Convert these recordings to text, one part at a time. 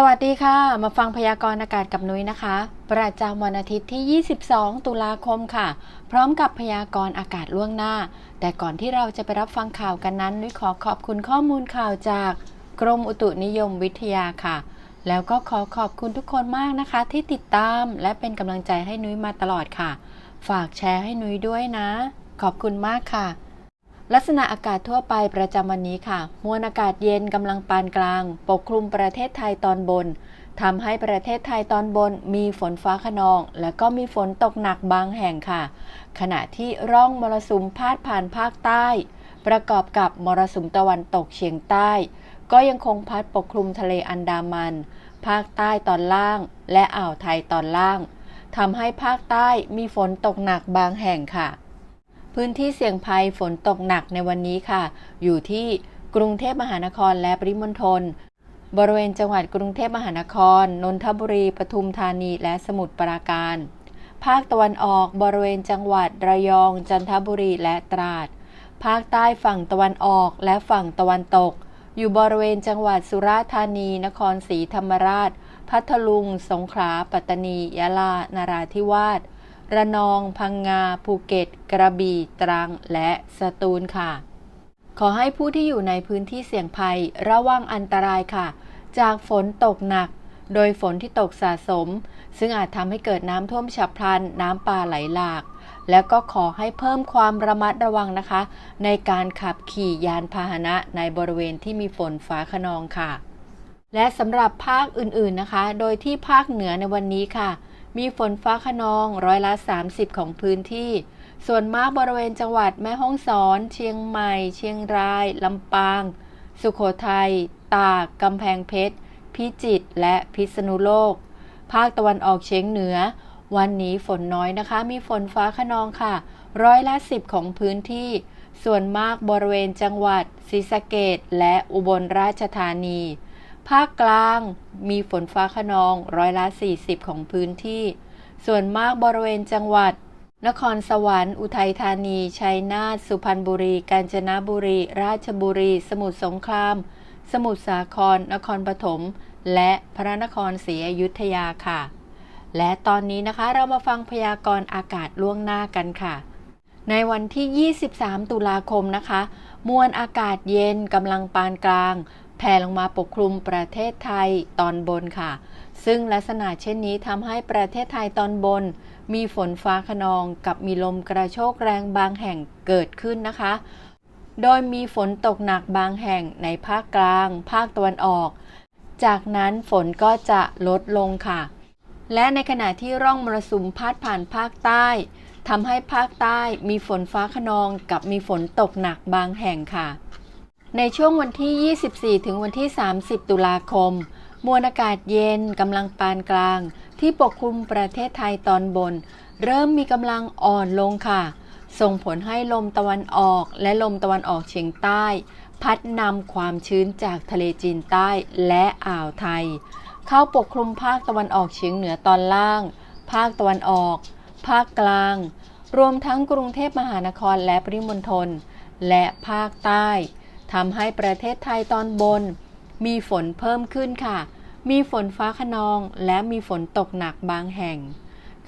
สวัสดีค่ะ มาฟังพยากรณ์อากาศกับนุ้ยนะคะ ประจำวันอาทิตย์ที่ 22 ตุลาคมค่ะ พร้อมกับพยากรณ์อากาศล่วงหน้า แต่ก่อนที่เราจะไปรับฟังข่าวกันนั้น นุ้ยขอขอบคุณข้อมูลข่าวจากกรมอุตุนิยมวิทยาค่ะ แล้วก็ขอขอบคุณทุกคนมากนะคะ ที่ติดตามและเป็นกำลังใจให้นุ้ยมาตลอดค่ะ ฝากแชร์ให้นุ้ยด้วยนะ ขอบคุณมากค่ะ ลักษณะอากาศทั่วไปประจำวันนี้ค่ะ มวลอากาศเย็นกำลังปานกลาง ปกคลุมประเทศไทยตอนบนทำให้ประเทศไทยตอนบนมีฝนฟ้าขนอง และก็มีฝนตกหนักบางแห่งค่ะ ขณะที่ร่องมรสุมพาดผ่านภาคใต้ ประกอบกับมรสุมตะวันตกเฉียงใต้ ก็ยังคงพัดปกคลุมทะเลอันดามัน ภาคใต้ตอนล่าง และอ่าวไทยตอนล่างทำให้ภาคใต้มีฝนตกหนักบางแห่งค่ะ พื้นที่เสี่ยงภัยฝนตกหนักในวันนี้ค่ะ อยู่ที่กรุงเทพมหานครและปริมณฑลบริเวณจังหวัดกรุงเทพมหานคร นนทบุรี ปทุมธานี และสมุทรปราการ ภาคตะวันออกบริเวณจังหวัดระยอง จันทบุรีและตราด ภาคใต้ฝั่งตะวันออกและฝั่งตะวันตก อยู่บริเวณจังหวัดสุราษฎร์ธานี นครศรีธรรมราช พัทลุง สงขลา ปัตตานี ยะลา นาราธิวาส ระนอง พังงา ภูเก็ต กระบี่ ตรัง และสตูลค่ะ ขอให้ผู้ที่อยู่ในพื้นที่เสี่ยงภัยระวังอันตรายค่ะ จากฝนตกหนัก โดยฝนที่ตกสะสม ซึ่งอาจทำให้เกิดน้ำท่วมฉับพลัน น้ำป่าไหลหลาก แล้วก็ขอให้เพิ่มความระมัดระวังนะคะ ในการขับขี่ยานพาหนะในบริเวณที่มีฝนฟ้าขนองค่ะ และสำหรับภาคอื่นๆนะคะ โดยที่ภาคเหนือในวันนี้ค่ะ มีฝนฟ้าขนองร้อยละ 30 ของพื้นที่ ส่วนมากบริเวณจังหวัดแม่ฮ่องสอน เชียงใหม่ เชียงราย ลำปาง สุขโขทัย ตาก กำแพงเพชร พิจิตร และพิษณุโลก ภาคตะวันออกเฉียงเหนือ วันนี้ฝนน้อยนะคะ มีฝนฟ้าขนองค่ะ ร้อยละ 10 ของพื้นที่ ส่วนมากบริเวณจังหวัดศรีสะเกดและอุบลราชธานี ภาคกลางมีฝนฟ้าขนองร้อยละ 40 ของพื้นที่ ส่วนมากบริเวณจังหวัด นครสวรรค์ อุทัยธานี ชัยนาท สุพรรณบุรี กาญจนบุรี ราชบุรี สมุทรสงคราม สมุทรสาคร นครปฐม และพระนครศรีอยุธยาค่ะ และตอนนี้นะคะเรามาฟังพยากรณ์อากาศล่วงหน้ากันค่ะ ในวันที่ 23 ตุลาคมนะคะ มวลอากาศเย็นกำลังปานกลาง แผ่ลงมาปกคลุมประเทศไทยตอนบนค่ะ ซึ่งลักษณะเช่นนี้ทำให้ประเทศไทยตอนบน มีฝนฟ้าขนองกับมีลมกระโชกแรงบางแห่งเกิดขึ้นนะคะ โดยมีฝนตกหนักบางแห่งในภาคกลาง ภาคตะวันออก จากนั้นฝนก็จะลดลงค่ะ และในขณะที่ร่องมรสุมพาดผ่านภาคใต้ทำให้ภาคใต้มีฝนฟ้าขนองกับมีฝนตกหนักบางแห่งค่ะ ในช่วงวันที่ 24 ถึงวันที่ 30 ตุลาคม มวลอากาศเย็นกำลังปานกลาง ที่ปกคลุมประเทศไทยตอนบน เริ่มมีกำลังอ่อนลงค่ะ ส่งผลให้ลมตะวันออกและลมตะวันออกเฉียงใต้ พัดนำความชื้นจากทะเลจีนใต้และอ่าวไทย เข้าปกคลุมภาคตะวันออกเฉียงเหนือตอนล่าง ภาคตะวันออก ภาคกลาง รวมทั้งกรุงเทพมหานครและปริมณฑลและภาคใต้ ทำให้ประเทศไทยตอนบน มีฝนเพิ่มขึ้นค่ะ มีฝนฟ้าขนองและมีฝนตกหนักบางแห่ง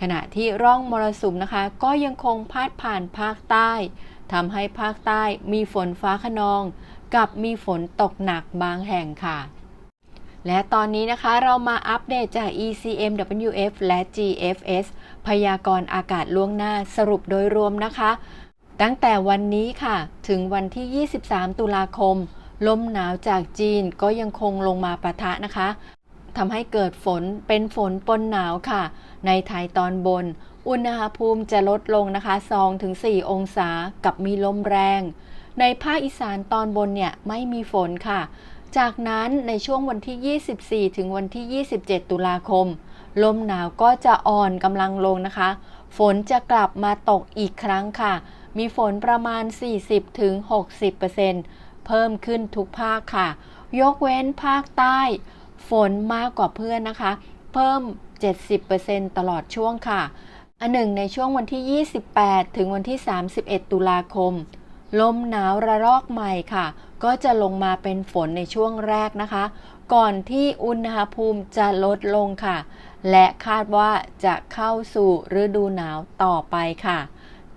ขณะที่ร่องมรสุมนะคะ ก็ยังคงพาดผ่านภาคใต้ทำให้ภาคใต้มีฝนฟ้าขนอง กับมีฝนตกหนักบางแห่งค่ะ และตอนนี้นะคะเรามาอัปเดตจาก ECMWF และ GFS พยากรณ์อากาศล่วงหน้าสรุปโดยรวมนะคะ ตั้งแต่วันนี้ค่ะ ถึงวันที่ 23 ตุลาคม ลมหนาวจากจีนก็ยังคงลงมาปะทะนะคะทำให้เกิดฝนเป็นฝนปนหนาวค่ะ ในไทยตอนบน อุณหภูมิจะลดลงนะคะ 2-4 องศากับมีลมแรง ในภาคอีสานตอนบนเนี่ยไม่มีฝนค่ะ จากนั้นในช่วงวันที่ 24 ถึงวันที่ 27 ตุลาคม ลมหนาวก็จะอ่อนกำลังลงนะคะ ฝนจะกลับมาตกอีกครั้งค่ะ มีฝนประมาณ 40ถึง60%เพิ่มขึ้นทุกภาคค่ะ ยกเว้นภาคใต้ ฝนมากกว่าเพื่อนนะคะ เพิ่ม 70%ตลอดช่วงค่ะอันหนึ่งในช่วงวันที่ 28 ถึงวันที่ 31 ตุลาคม ลมหนาวระลอกใหม่ค่ะ ก็จะลงมาเป็นฝนในช่วงแรกนะคะ ก่อนที่อุณหภูมิจะลดลงค่ะ และคาดว่าจะเข้าสู่ฤดูหนาวต่อไปค่ะ